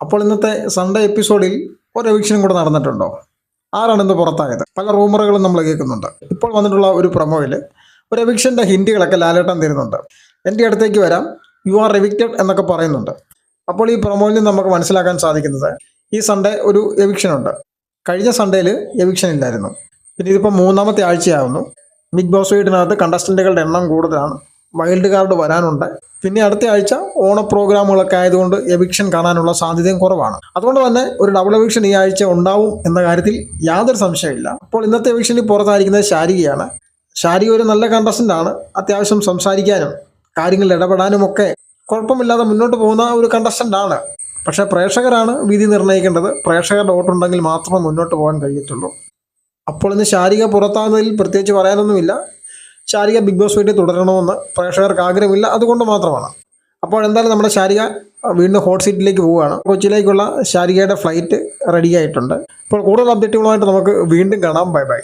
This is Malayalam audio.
അപ്പോൾ ഇന്നത്തെ സൺഡേ എപ്പിസോഡിൽ ഒരു എവിക്ഷനും കൂടെ നടന്നിട്ടുണ്ടോ? ആരാണ് ഇന്ന് പുറത്തായത്? പല റൂമറുകളും നമ്മൾ കേൾക്കുന്നുണ്ട്. ഇപ്പോൾ വന്നിട്ടുള്ള ഒരു പ്രൊമോയിൽ ഒരു എവിക്ഷന്റെ ഹിന്ദികളൊക്കെ ലാലേട്ടൻ തരുന്നുണ്ട്. എന്റെ അടുത്തേക്ക് വരാം. യു ആർ എവിക്റ്റഡ് എന്നൊക്കെ പറയുന്നുണ്ട്. അപ്പോൾ ഈ പ്രൊമോയിൽ നിന്ന് നമുക്ക് മനസ്സിലാക്കാൻ സാധിക്കുന്നത് ഈ സൺഡേ ഒരു എവിക്ഷൻ ഉണ്ട്. കഴിഞ്ഞ സൺഡേയിൽ എവിക്ഷൻ ഇല്ലായിരുന്നു. പിന്നെ ഇതിപ്പോൾ മൂന്നാമത്തെ ആഴ്ചയാവുന്നു. ബിഗ് ബോസ് വീട്ടിനകത്ത് കണ്ടസ്റ്റന്റുകളുടെ എണ്ണം കൂടുതലാണ്. വൈൽഡ് കാർഡ് വരാനുണ്ട്. പിന്നെ അടുത്ത ആഴ്ച ഓണ പ്രോഗ്രാമുകളൊക്കെ ആയതുകൊണ്ട് എവിക്ഷൻ കാണാനുള്ള സാധ്യതയും കുറവാണ്. അതുകൊണ്ട് തന്നെ ഒരു ഡബിൾ എവിക്ഷൻ ഈ ആഴ്ച ഉണ്ടാവും എന്ന കാര്യത്തിൽ യാതൊരു സംശയമില്ല അപ്പോൾ ഇന്നത്തെ എവിക്ഷനിൽ പുറത്തായിരിക്കുന്നത് ശാരികയാണ്. ശാരിക ഒരു നല്ല കണ്ടസ്റ്റന്റ് ആണ്. അത്യാവശ്യം സംസാരിക്കാനും കാര്യങ്ങളിൽ ഇടപെടാനും ഒക്കെ കുഴപ്പമില്ലാതെ മുന്നോട്ട് പോകുന്ന ഒരു കണ്ടസ്റ്റന്റ് ആണ്. പക്ഷേ പ്രേക്ഷകരാണ് വിധി നിർണയിക്കേണ്ടത്. പ്രേക്ഷകരുടെ വോട്ടുണ്ടെങ്കിൽ മാത്രമേ മുന്നോട്ട് പോകാൻ കഴിയത്തുള്ളൂ. അപ്പോൾ ഇന്ന് ശാരിക പുറത്താകുന്നതിൽ പ്രത്യേകിച്ച് പറയാനൊന്നുമില്ല. ശാരിക ബിഗ് ബോസ് വീട്ടിൽ തുടരണമെന്ന് പ്രേക്ഷകർക്ക് ആഗ്രഹമില്ല. അതുകൊണ്ട് മാത്രമാണ്. അപ്പോൾ എന്തായാലും നമ്മുടെ ശാരിക വീണ്ടും ഹോട്ട് സീറ്റിലേക്ക് പോവുകയാണ്. കൊച്ചിയിലേക്കുള്ള ശാരികയുടെ ഫ്ലൈറ്റ് റെഡിയായിട്ടുണ്ട് അപ്പോൾ കൂടുതൽ അപ്ഡേറ്റുകളുമായിട്ട് നമുക്ക് വീണ്ടും കാണാം. Bye bye.